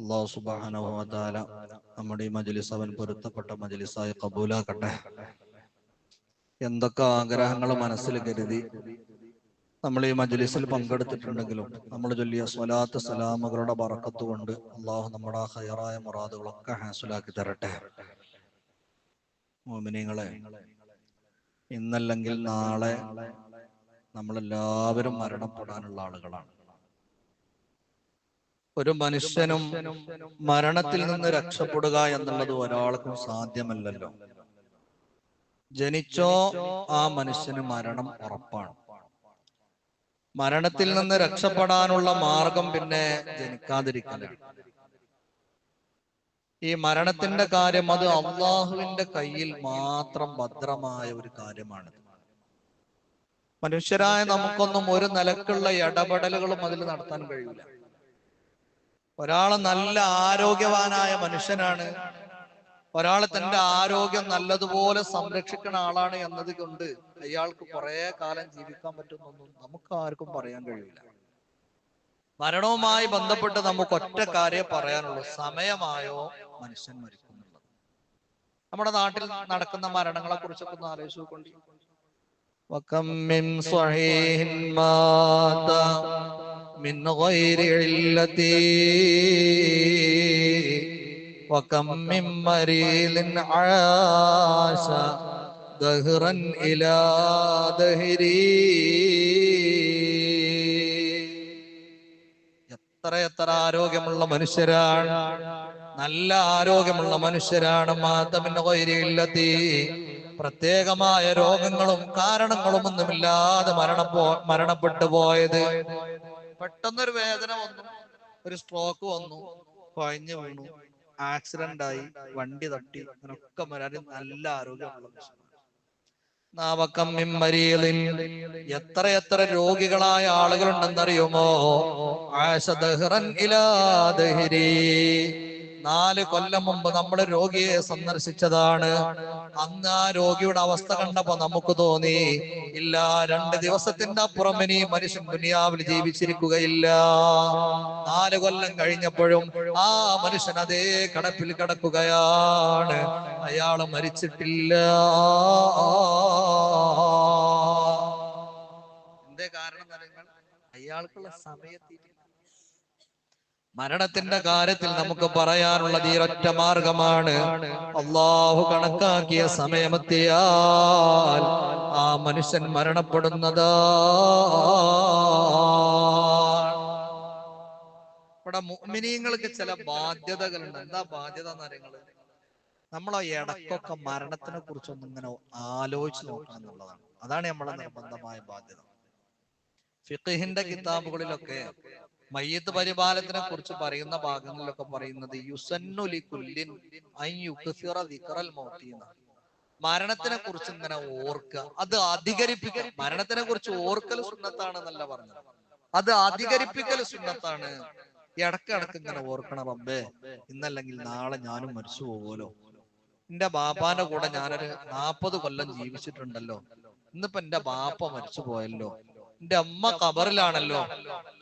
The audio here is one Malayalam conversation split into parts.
അള്ളാഹു സുബാന നമ്മുടെ ഈ മജലിസ് അവൻ പൊരുത്തപ്പെട്ട മജലിസായി കബൂലാക്കട്ടെ. എന്തൊക്കെ ആഗ്രഹങ്ങൾ മനസ്സിൽ കരുതി നമ്മൾ ഈ മജലിസിൽ പങ്കെടുത്തിട്ടുണ്ടെങ്കിലും നമ്മൾ ചൊല്ലിയ സ്വലാത്ത് സലാമുകളുടെ ബറക്കത്ത് കൊണ്ട് അള്ളാഹു നമ്മുടെ ആ ഹയറായ മുറാദുകളൊക്കെ ഹാസിലാക്കി തരട്ടെ. മോമിനിങ്ങളെ ഇന്നല്ലെങ്കിൽ നാളെ നമ്മളെല്ലാവരും മരണപ്പെടാനുള്ള ആളുകളാണ്. ഒരു മനുഷ്യനും മരണത്തിൽ നിന്ന് രക്ഷപ്പെടുക എന്നുള്ളത് ഒരാൾക്കും സാധ്യമല്ലല്ലോ. ജനിച്ചോ ആ മനുഷ്യന് മരണം ഉറപ്പാണ്. മരണത്തിൽ നിന്ന് രക്ഷപ്പെടാനുള്ള മാർഗം പിന്നെ ജനിക്കാതിരിക്കലാണ്. ഈ മരണത്തിന്റെ കാര്യം അത് അള്ളാഹുവിന്റെ കയ്യിൽ മാത്രം ഭദ്രമായ ഒരു കാര്യമാണ്. മനുഷ്യരായ നമുക്കൊന്നും ഒരു നിലക്കുള്ള ഇടപെടലുകളും അതിൽ നടത്താൻ കഴിയില്ല. ഒരാള് നല്ല ആരോഗ്യവാനായ മനുഷ്യനാണ് ഒരാൾ തന്റെ ആരോഗ്യം നല്ലതുപോലെ സംരക്ഷിക്കുന്ന ആളാണ് എന്നത് കൊണ്ട് അയാൾക്ക് കുറെ കാലം ജീവിക്കാൻ പറ്റുന്നൊന്നും നമുക്ക് ആർക്കും പറയാൻ കഴിയില്ല മരണവുമായി ബന്ധപ്പെട്ട് നമുക്ക് ഒറ്റ കാര്യം പറയാനുള്ളൂ സമയമായോ മനുഷ്യൻ മരിക്കുന്നുള്ളത് നമ്മുടെ നാട്ടിൽ നടക്കുന്ന മരണങ്ങളെ കുറിച്ചൊക്കെ ഒന്ന് ആലോചിച്ചു കൊണ്ട് وكم من صحيح مات من غير علة وكم من مريض عاش دهرا إلى دهري എത്ര എത്ര ആരോഗ്യമുള്ള മനുഷ്യരാണ് നല്ല ആരോഗ്യമുള്ള മനുഷ്യരാണ് മാതമിന്റെ കൊയിലില്ലത്തി പ്രത്യേകമായ രോഗങ്ങളും കാരണങ്ങളും ഒന്നുമില്ലാതെ മരണപ്പോ മരണപ്പെട്ടു പോയത് പെട്ടെന്നൊരു വേദന വന്നു. ഒരു സ്ട്രോക്ക് വന്നു. കൊഴഞ്ഞു വീണു. ആക്സിഡന്റ് ആയി. വണ്ടി തട്ടി. അങ്ങനൊക്കെ വരാനും നല്ല ആരോഗ്യമുള്ള എത്ര എത്ര രോഗികളായ ആളുകളുണ്ടെന്നറിയുമോ? ആശദഹ്റൻ ഇലാ ദഹ്രി. നാല് കൊല്ലം മുമ്പ് നമ്മൾ രോഗിയെ സന്ദർശിച്ചതാണ്. അന്ന് ആ രോഗിയുടെ അവസ്ഥ കണ്ടപ്പോ നമുക്ക് തോന്നി ഇല്ല രണ്ട് ദിവസത്തിന്റെ അപ്പുറം ഇനി മനുഷ്യൻ ദുനിയാവിൽ ജീവിച്ചിരിക്കുകയില്ല. നാല് കൊല്ലം കഴിഞ്ഞപ്പോഴും ആ മനുഷ്യൻ അതേ കടപ്പിൽ കിടക്കുകയാണ്. അയാൾ മരിച്ചിട്ടില്ല. എന്തേ കാരണം അയാൾക്കുള്ള സമയത്തില്ല മരണത്തിന്റെ കാര്യത്തിൽ നമുക്ക് പറയാനുള്ളത് ഈ ഒറ്റ മാർഗമാണ്. അള്ളാഹു കണക്കാക്കിയ സമയമെത്തിയാൽ ആ മനുഷ്യൻ മരണപ്പെടുന്നതാ. ഇവിടെ മുഅ്മിനീങ്ങൾക്ക് ചില ബാധ്യതകളുണ്ട്. എന്താ ബാധ്യത എന്നറിയങ്ങൾ നമ്മൾ ഇടക്കൊക്കെ മരണത്തിനെ കുറിച്ചൊന്നും ഇങ്ങനെ ആലോചിച്ച് നോക്കണം എന്നുള്ളതാണ്. അതാണ് നമ്മളെ നിർബന്ധമായ ബാധ്യത. ഫിഖിഹിന്റെ കിതാബുകളിലൊക്കെ മയ്യത്ത് പരിപാലനത്തിനെ കുറിച്ച് പറയുന്ന ഭാഗങ്ങളിലൊക്കെ പറയുന്നത്. മരണത്തിനെ കുറിച്ച് ഇങ്ങനെ ഓർക്കുക. അത് അധികരിപ്പിക്കുക. മരണത്തിനെ കുറിച്ച് ഓർക്കൽ സുന്നത്താണെന്നല്ല പറഞ്ഞത്. അത് അധികരിപ്പിക്കൽ സുന്നത്താണ്. ഇടക്കിടക്ക് ഇങ്ങനെ ഓർക്കണം റബ്ബേ. ഇന്നല്ലെങ്കിൽ നാളെ ഞാനും മരിച്ചു പോകുമല്ലോ എന്റെ ബാപ്പാന്റെ കൂടെ ഞാനൊരു നാപ്പത് കൊല്ലം ജീവിച്ചിട്ടുണ്ടല്ലോ. ഇന്നിപ്പോ എന്റെ ബാപ്പ മരിച്ചു പോയല്ലോ. എന്റെ അമ്മ കബറിലാണല്ലോ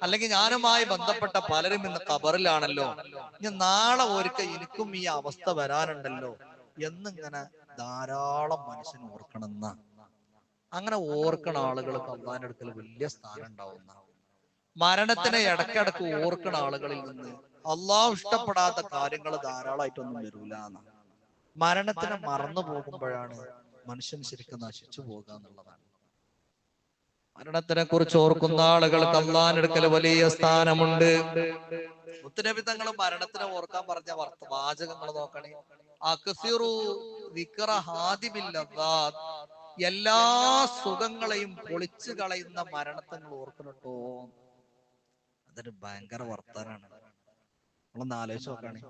അല്ലെങ്കിൽ ഞാനുമായി ബന്ധപ്പെട്ട പലരും ഇന്ന് കബറിലാണല്ലോ ഇനി നാളെ ഒരിക്കൽ എനിക്കും ഈ അവസ്ഥ വരാനുണ്ടല്ലോ എന്നിങ്ങനെ ധാരാളം മനുഷ്യൻ ഓർക്കണമെന്ന. അങ്ങനെ ഓർക്കണ ആളുകൾക്ക് അള്ളാന്റെ അടുക്കൽ വലിയ സ്ഥാനം ഉണ്ടാവുന്ന മരണത്തിനെ ഇടക്കിടക്ക് ഓർക്കണ ആളുകളിൽ നിന്ന് അള്ളാഹു ഇഷ്ടപ്പെടാത്ത കാര്യങ്ങൾ ധാരാളമായിട്ടൊന്നും വരൂല മരണത്തിനെ മറന്നു പോകുമ്പോഴാണ് മനുഷ്യൻ ശരിക്കും നശിച്ചു പോകുക എന്നുള്ളതാണ്. മരണത്തിനെ കുറിച്ച് ഓർക്കുന്ന ആളുകൾക്ക് അള്ളാഹിനടുക്കൽ വലിയ സ്ഥാനമുണ്ട്. മുത്തുനബി തങ്ങൾ മരണത്തിനെ ഓർക്കാൻ പറഞ്ഞ വാചകങ്ങൾ നോക്കണേ. അക്സിറു വിക്ര ഹാദിബിൽ ലദ്ദാത്ത്. എല്ലാ സുഖങ്ങളെയും പൊളിച്ചു കളയുന്ന മരണത്തെ ഓർക്കണട്ടോ അതൊരു ഭയങ്കര വർത്താനാണ്. നമ്മളൊന്ന് ആലോചിച്ച് നോക്കണേ.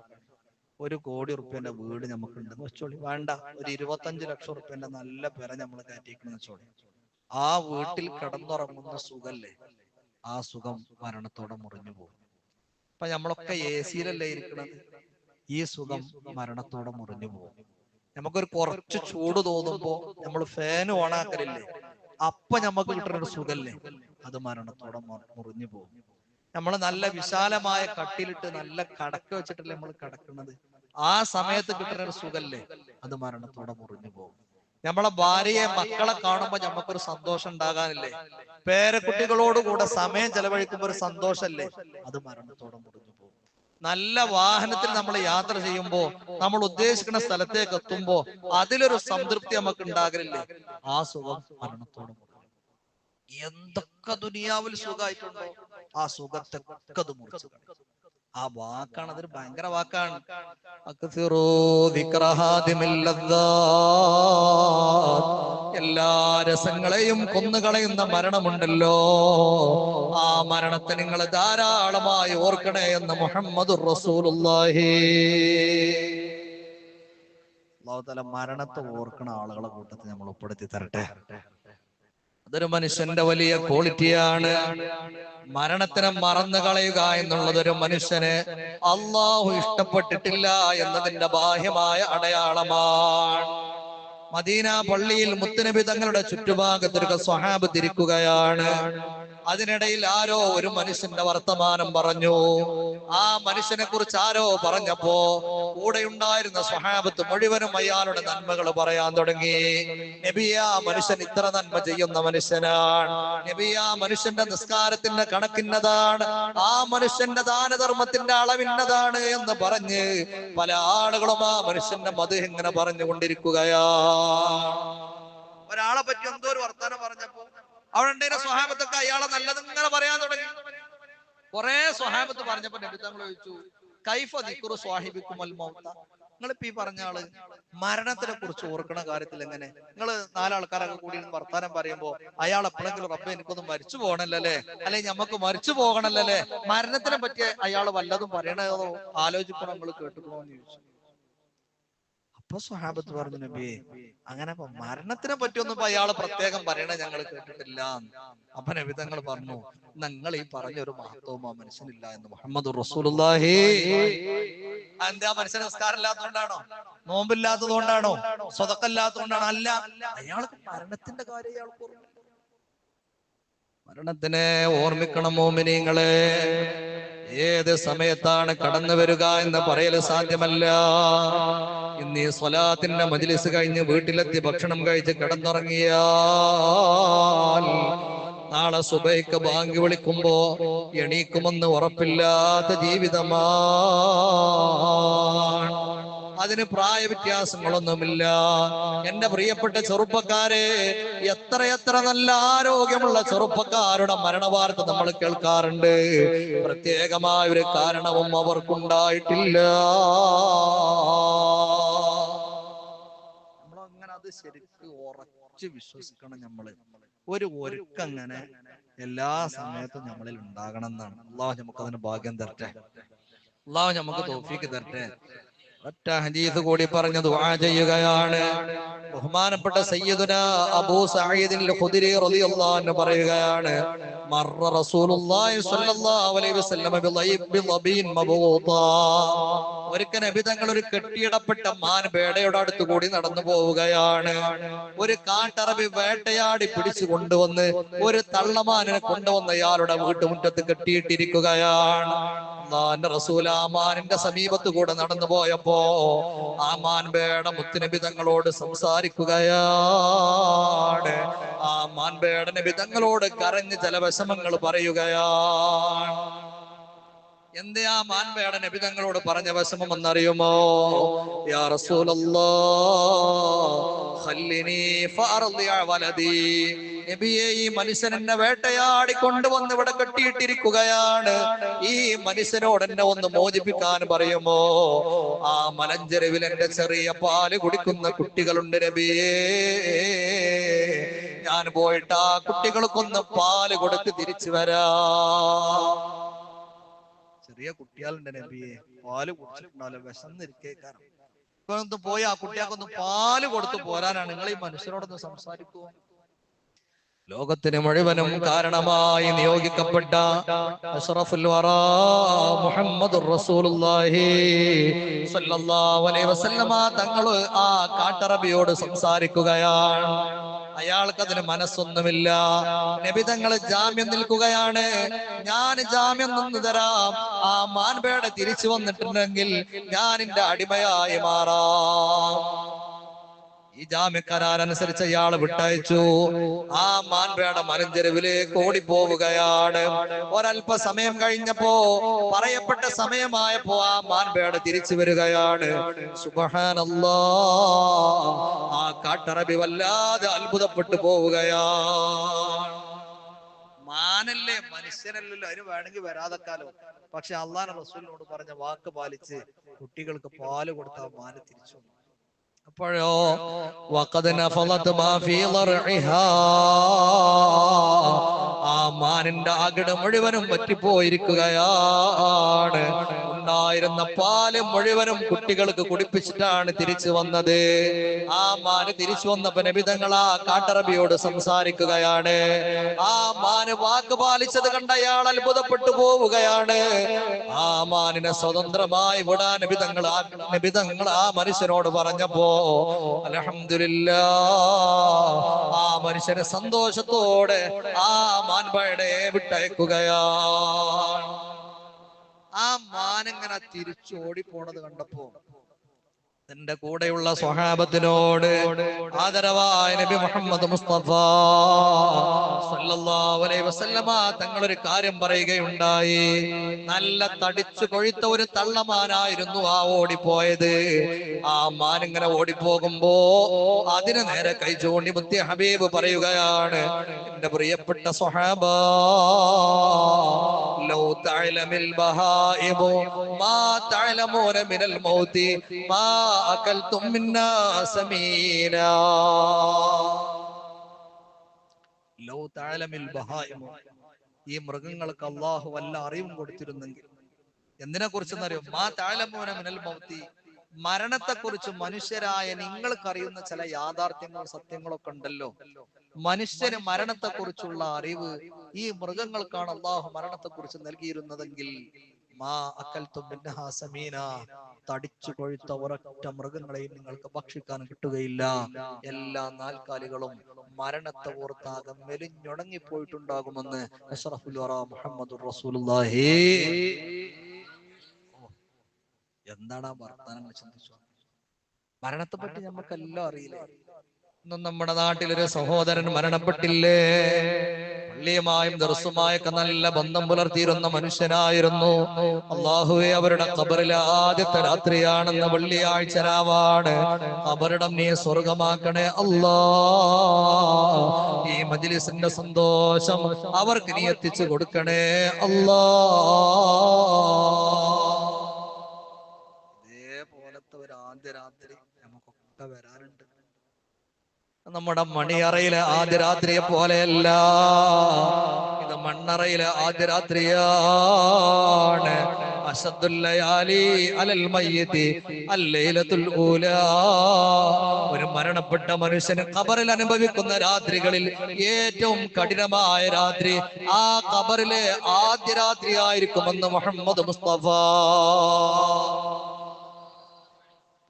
ഒരു കോടി ഉറുപ്പ്യന്റെ വീട് നമുക്ക് ഉണ്ടെന്ന് വെച്ചോളി. വേണ്ട ഒരു ഇരുപത്തഞ്ച് ലക്ഷം ഉറുപ്പ്യന്റെ നല്ല പെര നമ്മൾ കയറ്റിക്കണെന്ന് വെച്ചോളി. ആ വീട്ടിൽ കിടന്നുറങ്ങുന്ന സുഖല്ലേ? ആ സുഖം മരണത്തോടെ മുറിഞ്ഞു പോകും. അപ്പൊ നമ്മളൊക്കെ എ സിയിലല്ലേ ഇരിക്കണത്? ഈ സുഖം മരണത്തോടെ മുറിഞ്ഞു പോകും. നമുക്കൊരു കുറച്ച് ചൂട് തോന്നുമ്പോ നമ്മൾ ഫാൻ ഓണാക്കലില്ലേ അപ്പൊ നമുക്ക് കിട്ടുന്ന ഒരു സുഖല്ലേ? അത് മരണത്തോടെ മുറിഞ്ഞു പോകും. നമ്മൾ നല്ല വിശാലമായ കട്ടിലിട്ട് നല്ല കടക്ക വെച്ചിട്ടല്ലേ നമ്മൾ കിടക്കുന്നത് ആ സമയത്ത് കിട്ടുന്ന ഒരു സുഖല്ലേ? അത് മരണത്തോടെ മുറിഞ്ഞു പോകും. നമ്മളെ ഭാര്യയെ മക്കളെ കാണുമ്പോ നമുക്കൊരു സന്തോഷം ഉണ്ടാകാനില്ലേ? പേരക്കുട്ടികളോട് കൂടെ സമയം ചെലവഴിക്കുമ്പോ ഒരു സന്തോഷല്ലേ? അത് മരണത്തോടെ മുടിഞ്ഞു പോകും. നല്ല വാഹനത്തിൽ നമ്മൾ യാത്ര ചെയ്യുമ്പോ നമ്മൾ ഉദ്ദേശിക്കുന്ന സ്ഥലത്തേക്ക് എത്തുമ്പോ അതിലൊരു സംതൃപ്തി നമുക്ക് ഉണ്ടാകലില്ലേ? ആ സുഖം മരണത്തോടെ എന്തൊക്കെ ദുനിയാവിൽ സുഖമായിട്ടുണ്ടോ? ആ സുഖത്തെ മുറിച്ചു. ആ വാക്കാണ് അതൊരു ഭയങ്കര വാക്കാണ്. എല്ലാ രസങ്ങളെയും കൊന്നുകളയുന്ന മരണമുണ്ടല്ലോ. ആ മരണത്തെ നിങ്ങൾ ധാരാളമായി ഓർക്കണേ എന്ന് മുഹമ്മദ് മരണത്തെ ഓർക്കണ ആളുകളെ കൂട്ടത്തിൽ നമ്മൾ ഉൾപ്പെടുത്തി തരട്ടെ. അതൊരു മനുഷ്യന്റെ വലിയ ക്വാളിറ്റിയാണ്. മരണത്തിനെ മറന്നു കളയുക എന്നുള്ളത് ഒരു മനുഷ്യന് അള്ളാഹു ഇഷ്ടപ്പെട്ടിട്ടില്ല എന്നതിന്റെ ബാഹ്യമായ അടയാളമാണ്. മദീന പള്ളിയിൽ മുത്തനബി തങ്ങളുടെ ചുറ്റുഭാഗത്തൊരു സ്വഹാബ് തിരിക്കുകയാണ് അതിനിടയിൽ ആരോ ഒരു മനുഷ്യന്റെ വർത്തമാനം പറഞ്ഞു. ആ മനുഷ്യനെ കുറിച്ച് ആരോ പറഞ്ഞപ്പോ കൂടെ ഉണ്ടായിരുന്ന സ്വഹാബത്ത് മുഴുവനും അയാളുടെ നന്മകൾ പറയാൻ തുടങ്ങി. നബിയ മനുഷ്യൻ ഇത്ര നന്മ ചെയ്യുന്ന മനുഷ്യനാണ്. നബിയ മനുഷ്യന്റെ നിസ്കാരത്തിന്റെ കണക്കിന്നതാണ്. ആ മനുഷ്യന്റെ ദാനധർമ്മത്തിന്റെ അളവിന്നതാണ് എന്ന് പറഞ്ഞ് പല ആളുകളും ആ മനുഷ്യന്റെ മത് ഇങ്ങനെ പറഞ്ഞുകൊണ്ടിരിക്കുകയാ ഒരാളെ പറ്റി എന്തോ ഒരു വർത്താനം പറഞ്ഞപ്പോ അവിടെ സ്വഹാബത്തൊക്കെ അയാളെ നല്ലത് ഇങ്ങനെ പറയാൻ തുടങ്ങി? കുറെ സ്വഹാബത്ത് പറഞ്ഞപ്പോ നബി തങ്ങൾ ചോദിച്ചു കൈഫ ദിക്കുറു സ്വാഹിബിക്കും അൽ നിങ്ങൾ നിങ്ങളിപ്പോ ഈ പറഞ്ഞ ആൾ മരണത്തിനെ കുറിച്ച് ഓർക്കണ കാര്യത്തിൽ എങ്ങനെ? നിങ്ങൾ നാലാൾക്കാരൊക്കെ കൂടി വർത്താനം പറയുമ്പോ അയാൾ എപ്പോഴെങ്കിലും റബ്ബെ എനിക്കൊന്നും മരിച്ചു പോകണല്ലേ അല്ലെങ്കിൽ നമുക്ക് മരിച്ചു പോകണല്ലേ മരണത്തിനെ പറ്റി അയാൾ വല്ലതും പറയണതോ ആലോചിക്കണോ നിങ്ങൾ കേട്ടുക്കണോ എന്ന് ചോദിച്ചു. അപ്പൊ സ്വഹാബത്ത് പറഞ്ഞു നബിയെ അങ്ങനെ മരണത്തിനെ പറ്റിയൊന്നും ഇപ്പൊ അയാൾ പ്രത്യേകം പറയണ ഞങ്ങൾ കേട്ടിട്ടില്ല. അപ്പൊ നബി തങ്ങൾ പറഞ്ഞു നിങ്ങൾ ഈ പറഞ്ഞ ഒരു മഹത്വവും ആ മനുഷ്യനില്ല എന്ന് മുഹമ്മദ് റസൂലുള്ളാഹി. എന്താ മനുഷ്യൻ നിസ്കാരം ഇല്ലാത്തതുകൊണ്ടാണോ? നോമ്പില്ലാത്തതുകൊണ്ടാണോ? സ്വതക്കല്ലാത്തതുകൊണ്ടാണോ? അല്ല അയാൾക്ക് മരണത്തിന്റെ കാര്യം അയാൾക്ക്. മരണത്തിനെ ഓർമ്മിക്കണം മോമിനിങ്ങളെ. ഏത് സമയത്താണ് കടന്നു വരിക എന്ന് പറയൽ സാധ്യമല്ല. ഇന്ന് ഈ സ്വലാത്തിന്റെ മജിലിസ് കഴിഞ്ഞ് വീട്ടിലെത്തി ഭക്ഷണം കഴിച്ച് കിടന്നുറങ്ങിയാൽ നാളെ സുബൈക്ക് ബാങ്ക് വിളിക്കുമ്പോ എണീക്കുമെന്ന് ഉറപ്പില്ലാത്ത ജീവിതമാണ് അതിന് പ്രായ വ്യത്യാസങ്ങളൊന്നുമില്ല എന്റെ പ്രിയപ്പെട്ട ചെറുപ്പക്കാരെ എത്രയെത്ര നല്ല ആരോഗ്യമുള്ള ചെറുപ്പക്കാരുടെ മരണവാർത്ത നമ്മൾ കേൾക്കാറുണ്ട്. പ്രത്യേകമായ ഒരു കാരണവും അവർക്കുണ്ടായിട്ടില്ല. നമ്മളങ്ങനെ അത് ശരിക്കും ഉറച്ചു വിശ്വസിക്കണം നമ്മൾ. ഒരു ഒരുക്കങ്ങനെ എല്ലാ സമയത്തും നമ്മളിൽ ഉണ്ടാകണം എന്നാണ്. അള്ളാഹു നമുക്ക് അതിന് ഭാഗ്യം തരട്ടെ. അള്ളാഹു നമുക്ക് തോഫിക്ക് തരട്ടെ. ഒറ്റ ഹദീസ് കൂടി പറഞ്ഞു ദുആ ചെയ്യുകയാണ്. ബഹുമാനപ്പെട്ട സയ്യിദുന അബൂ സഈദിൽ ഖുദരി റളിയല്ലാഹു അൻഹു പറയുകയാണ് മർറ റസൂലുള്ളാഹി സ്വല്ലല്ലാഹു അലൈഹി വസല്ലം ബിളൈബ് ബിളബീൻ മബൂതാ ഒരിക്കൽ നബി തങ്ങൾ ഒരു കെട്ടിയിടപ്പെട്ട മാൻ പേടയുടെ അടുത്ത് കൂടി നടന്നു പോവുകയാണ്. ഒരു കാട്ടറബി വേട്ടയാടി പിടിച്ചു കൊണ്ടുവന്ന് ഒരു തള്ളമാനിനെ കൊണ്ടുവന്ന് അയാളുടെ വീട്ടുമുറ്റത്ത് കെട്ടിയിട്ടിരിക്കുകയാണ്. അള്ളാന്റെ റസൂൽ ആ മാനിന്റെ സമീപത്ത് കൂടെ നടന്നു പോയപ്പോ ആ മാൻ വേട മുത്തുനബി തങ്ങളോട് സംസാരിക്കുകയാണ്. ആ മാൻപേട നബി തങ്ങളോട് കരഞ്ഞ് ചില വിഷമങ്ങൾ പറയുകയാണ്. എന്തേ ആ മാൻപേട നബി തങ്ങളോട് പറഞ്ഞ വിഷമം എന്നറിയുമോ വലദി. നബിയെ ഈ വേട്ടയാടി കൊണ്ടുവന്ന് ഇവിടെ കെട്ടിയിട്ടിരിക്കുകയാണ്. ഈ മനുഷ്യനോട് എന്നെ ഒന്ന് മോചിപ്പിക്കാൻ പറയുമോ? ആ മലഞ്ചെരുവിൽ എന്റെ ചെറിയ പാൽ കുടിക്കുന്ന കുട്ടികളുണ്ട് നബിയേ. ഞാൻ പോയിട്ട് ആ കുട്ടികൾക്കൊന്ന് പാൽ കൊടുത്ത് തിരിച്ചു വരാ. ചെറിയ കുട്ടികളുണ്ട് നബിയെ പാൽ കുടിച്ചിട്ടുണ്ടാവില്ല വിശന്നിരിക്കേക്കാരം ഇപ്പൊ ഒന്ന് പോയി ആ കുട്ടികൾക്കൊന്ന് പാൽ കൊടുത്ത് പോരാനാണ്. നിങ്ങൾ ഈ മനുഷ്യരോടൊന്ന് സംസാരിക്കുമോ ലോകത്തിന് മുഴുവനും കാരണമായി നിയോഗിക്കപ്പെട്ട അഷ്റഫുൽ വറാ മുഹമ്മദുർ റസൂലുള്ളാഹി അലൈഹി വസല്ലമ തങ്ങൾ ആ കാട്ടറബിയോട് സംസാരിക്കുകയാണ്. അയാൾക്ക് അതിന് മനസ്സൊന്നുമില്ല. നബിതങ്ങൾ ജാമ്യം നിൽക്കുകയാണ്. ഞാൻ ജാമ്യം നിന്ന് തരാം. ആ മാൻപേട തിരിച്ചു വന്നിട്ടുണ്ടെങ്കിൽ ഞാൻ എന്റെ അടിമയായി മാറാം. ഈ ജാമ്യക്കാരനുസരിച്ച് അയാൾ വിട്ടയച്ചു. ആ മാൻപേട മലഞ്ചെരുവിലേക്ക് ഓടിപ്പോവുകയാണ്. ഒരല്പ സമയം കഴിഞ്ഞപ്പോ പറയപ്പെട്ട സമയമായപ്പോ ആ മാൻപേട തിരിച്ചു വരികയാണ്. സുബഹാനല്ലോ. ആ കാട്ടറബി വല്ലാതെ അത്ഭുതപ്പെട്ടു പോവുകയാണ്. മാനല്ലേ മനുഷ്യനല്ലല്ലോ അതിന് വേണമെങ്കിൽ വരാതെക്കാലോ. പക്ഷെ അള്ളാഹ് റസൂലിനോട് പറഞ്ഞ വാക്ക് പാലിച്ച് കുട്ടികൾക്ക് പാൽ കൊടുത്ത മാന തിരിച്ചു. അപ്പോഴോ ആ മാനിന്റെ ആകിടം മുഴുവനും പറ്റിപ്പോയിരിക്കുകയാണ്. ഉണ്ടായിരുന്ന പാൽ മുഴുവനും കുട്ടികൾക്ക് കുടിപ്പിച്ചിട്ടാണ് തിരിച്ചു വന്നത്. ആ മാന് തിരിച്ചു വന്നപ്പോ നബിതങ്ങൾ ആ കാട്ടറബിയോട് സംസാരിക്കുകയാണ്. ആ മാന് വാക്ക് പാലിച്ചത് കണ്ട അയാൾ അത്ഭുതപ്പെട്ടു പോവുകയാണ്. ആ മാനിനെ സ്വതന്ത്രമായി വിടാൻ നബിതങ്ങൾ ആ നബിതങ്ങൾ ആ മനുഷ്യനോട് പറഞ്ഞപ്പോ അലഹമില്ല ആ മനുഷ്യനെ സന്തോഷത്തോടെ ആ മാൻപയുടെ വിട്ടയക്കുകയാണ്. ആ മാനിങ്ങനെ തിരിച്ചു പോണത് കണ്ടപ്പോ തന്റെ കൂടെയുള്ള സ്വഹാബത്തിനോട് ആദരവായ നബി മുഹമ്മദ് മുസ്തഫ സല്ലല്ലാഹു അലൈഹി വസല്ലമ തങ്ങൾ ഒരു കാര്യം പറയുകയുണ്ടായി. നല്ല തടിച്ചു കൊഴുത്ത ഒരു തള്ളമാനായിരുന്നു ആ ഓടിപ്പോയത്. ആ മാൻ ഇങ്ങനെ ഓടിപ്പോകുമ്പോ അതിന് നേരെ കൈ ചൂണ്ടി മുത്തി ഹബീബ് പറയുകയാണ് എന്റെ പ്രിയപ്പെട്ട സ്വഹാബ ലൗ തഅലമിൽ ബഹായിബു മാ തഅലമൂന മിനൽ മൗതി മാ അകൽതും മിന്നാ സമീനാ لو തഅലമിൽ ബഹായിമു? ഈ മൃഗങ്ങൾക്ക് അള്ളാഹു വല്ല അറിവും കൊടുത്തിരുന്നെങ്കിൽ. എന്തിനെ കുറിച്ചെന്നറിയോ മാ താലമൂന മിനൽ മൗത്തി. മരണത്തെ കുറിച്ച് മനുഷ്യരായ നിങ്ങൾക്കറിയുന്ന ചില യാഥാർത്ഥ്യങ്ങളും സത്യങ്ങളൊക്കെ ഉണ്ടല്ലോ. മനുഷ്യന് മരണത്തെ കുറിച്ചുള്ള അറിവ് ഈ മൃഗങ്ങൾക്കാണ് അള്ളാഹു മരണത്തെ കുറിച്ച് നൽകിയിരുന്നതെങ്കിൽ. മാ അക്കൽ സമീന തടിച്ചു കൊഴുത്ത ഒരൊറ്റ മൃഗങ്ങളെയും നിങ്ങൾക്ക് ഭക്ഷിക്കാൻ കിട്ടുകയില്ല. എല്ലാ നാൽക്കാലികളും മരണത്തെ ഓർത്താകെ മെലിഞ്ഞുണങ്ങിപ്പോയിട്ടുണ്ടാകുമെന്ന് അഷ്റഫുൽ മുഹമ്മദ് റസൂലുള്ളാഹി. എന്താണ് ആ വർത്തമാനങ്ങൾ ചിന്തിച്ചു മരണത്തെ പറ്റി നമുക്കെല്ലാം അറിയില്ലേ? നമ്മുടെ നാട്ടിലൊരു സഹോദരൻ മരണപ്പെട്ടില്ലേ? പള്ളിയുമായും ദർസുമായൊക്കെ നല്ല ബന്ധം പുലർത്തിയിരുന്ന മനുഷ്യനായിരുന്നു. അള്ളാഹുവെ അവരുടെ കബറിലെ ആദ്യത്തെ രാത്രിയാണെന്ന വെള്ളിയാഴ്ച രാവാണ്. കബറിടം നീ സ്വർഗമാക്കണേ അല്ലാ. ഈ മജിലിസിന്റെ സന്തോഷം അവർക്ക് നീ എത്തിച്ചു കൊടുക്കണേ അല്ലാ. ഇതേപോലത്തെ ഒരു ആദ്യ രാത്രി നമുക്കൊക്കെ വരാനുണ്ട് നമ്മുടെ മണിയറയിലെ ആദ്യ രാത്രിയെ പോലെയല്ല. ഇത് മണ്ണറയിലെ ആദ്യ രാത്രിയാണ് ഒരു മരണപ്പെട്ട മനുഷ്യന് ഖബറിൽ അനുഭവിക്കുന്ന രാത്രികളിൽ ഏറ്റവും കഠിനമായ രാത്രി ആ ഖബറിലെ ആദ്യ രാത്രി ആയിരിക്കുമെന്ന് മുഹമ്മദ് മുസ്തഫ.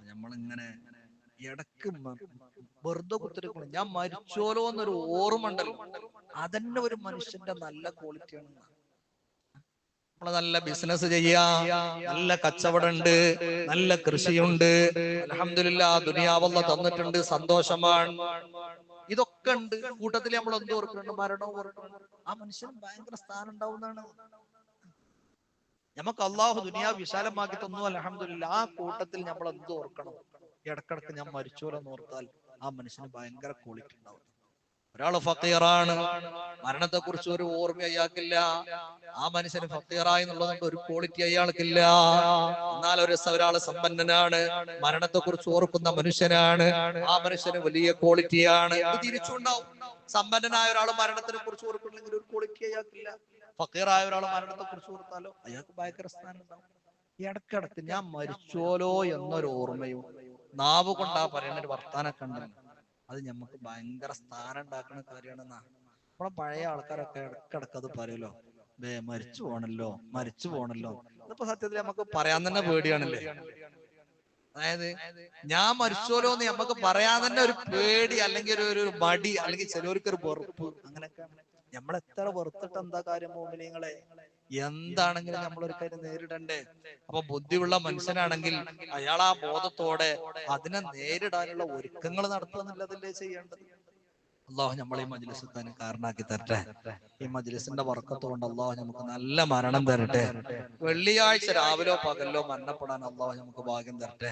നമ്മളിങ്ങനെ ഇടയ്ക്ക് വെറുതെ കുത്തിരിക്കണം ഞാൻ മരിച്ചോലോ എന്നൊരു ഓർമ്മ ഉണ്ടല്ലോ അതന്നെ ഒരു മനുഷ്യന്റെ നല്ല ക്വാളിറ്റിയാണ് നമ്മൾ നല്ല ബിസിനസ് ചെയ്യാ. നല്ല കച്ചവടം ഉണ്ട്. നല്ല കൃഷിയുണ്ട്. അലഹമില്ല ദുനിയാവല്ല തന്നിട്ടുണ്ട്. സന്തോഷമാണ്. ഇതൊക്കെ ഉണ്ട്. കൂട്ടത്തിൽ നമ്മൾ എന്ത് ഓർക്കുന്നുണ്ട്? മരണവും ഓർക്കുന്നുണ്ട് ആ മനുഷ്യൻ ഭയങ്കര സ്ഥാനം ഉണ്ടാവുന്നതാണ്. നമുക്ക് അള്ളാഹു ദുനിയാവ് വിശാലമാക്കി തന്നു. അലഹമില്ല ആ കൂട്ടത്തിൽ നമ്മൾ എന്ത് ഓർക്കണം? ഇടക്കിടക്ക് ഞാൻ മരിച്ചോലെന്ന് ഓർത്താൽ ആ മനുഷ്യന് ഭയങ്കര ക്വാളിറ്റി ഉണ്ടാവും. ഒരാൾ ഫക്കീറാണ്. മരണത്തെ കുറിച്ച് ഒരു ഓർമ്മ അയാൾക്കില്ല. ആ മനുഷ്യന് ഫക്കീറായി എന്നുള്ളതുകൊണ്ട് ഒരു ക്വാളിറ്റി അയാൾക്കില്ല. എന്നാൽ ഒരു ഒരാൾ സമ്പന്നനാണ്. മരണത്തെ കുറിച്ച് ഓർക്കുന്ന മനുഷ്യനാണ്. ആ മനുഷ്യന് വലിയ ക്വാളിറ്റിയാണ് ഇത് തിരിച്ചുണ്ടാവും സമ്പന്നനായ ഒരാൾ മരണത്തിനെ കുറിച്ച് ഓർക്കുന്നെങ്കിൽ ഒരു ക്വാളിറ്റി അയാൾക്കില്ല. ഫക്കീറായ ഒരാൾ മരണത്തെ കുറിച്ച് ഓർത്താലോ അയാൾക്ക് ഭയങ്കര സ്ഥാനം ഉണ്ടാവും. ഇടക്കിടക്ക് ഞാൻ മരിച്ചോലോ എന്നൊരു ഓർമ്മയും നാവ് കൊണ്ടാ പറയുന്ന ഒരു വർത്താനം കണ്ടല്ലോ അത് നമുക്ക് ഭയങ്കര സ്ഥാനം ഉണ്ടാക്കുന്ന കാര്യമാണെന്നാ നമ്മളെ പഴയ ആൾക്കാരൊക്കെ ഇടക്കിടക്ക് അത് പറയുമല്ലോ ബേ മരിച്ചു പോണല്ലോ മരിച്ചു പോണല്ലോ. ഇതിപ്പോ സത്യത്തിൽ നമുക്ക് പറയാൻ തന്നെ പേടിയാണല്ലേ? അതായത് ഞാൻ മരിച്ചോലോ എന്ന് നമുക്ക് പറയാൻ തന്നെ ഒരു പേടി അല്ലെങ്കിൽ ഒരു ഒരു മടി അല്ലെങ്കിൽ ചിലവർക്ക് ഒരു വെറുപ്പ്. അങ്ങനെയൊക്കെ. നമ്മൾ എത്ര വെറുത്തിട്ട് എന്താ കാര്യം മോമിനിയങ്ങളെ എന്താണെങ്കിലും നമ്മൾ ഒരു കാര്യം നേരിടണ്ടേ? അപ്പൊ ബുദ്ധിയുള്ള മനുഷ്യനാണെങ്കിൽ അയാൾ ആ ബോധത്തോടെ അതിനെ നേരിടാനുള്ള ഒരുക്കങ്ങൾ നടത്തുക എന്നുള്ളതല്ലേ ചെയ്യേണ്ടത്? അള്ളാഹു നമ്മളെ ഈ മജ്ലിസ് തന്നെ കാരണാക്കി തരട്ടെ. ഈ മജ്ലിസിന്റെ വർക്കത്ത് കൊണ്ട് അള്ളാഹു നമുക്ക് നല്ല മരണം തരട്ടെ. വെള്ളിയാഴ്ച രാവിലോ പകലിലോ മരണപ്പെടാൻ അള്ളാഹു നമുക്ക് ഭാഗ്യം തരട്ടെ.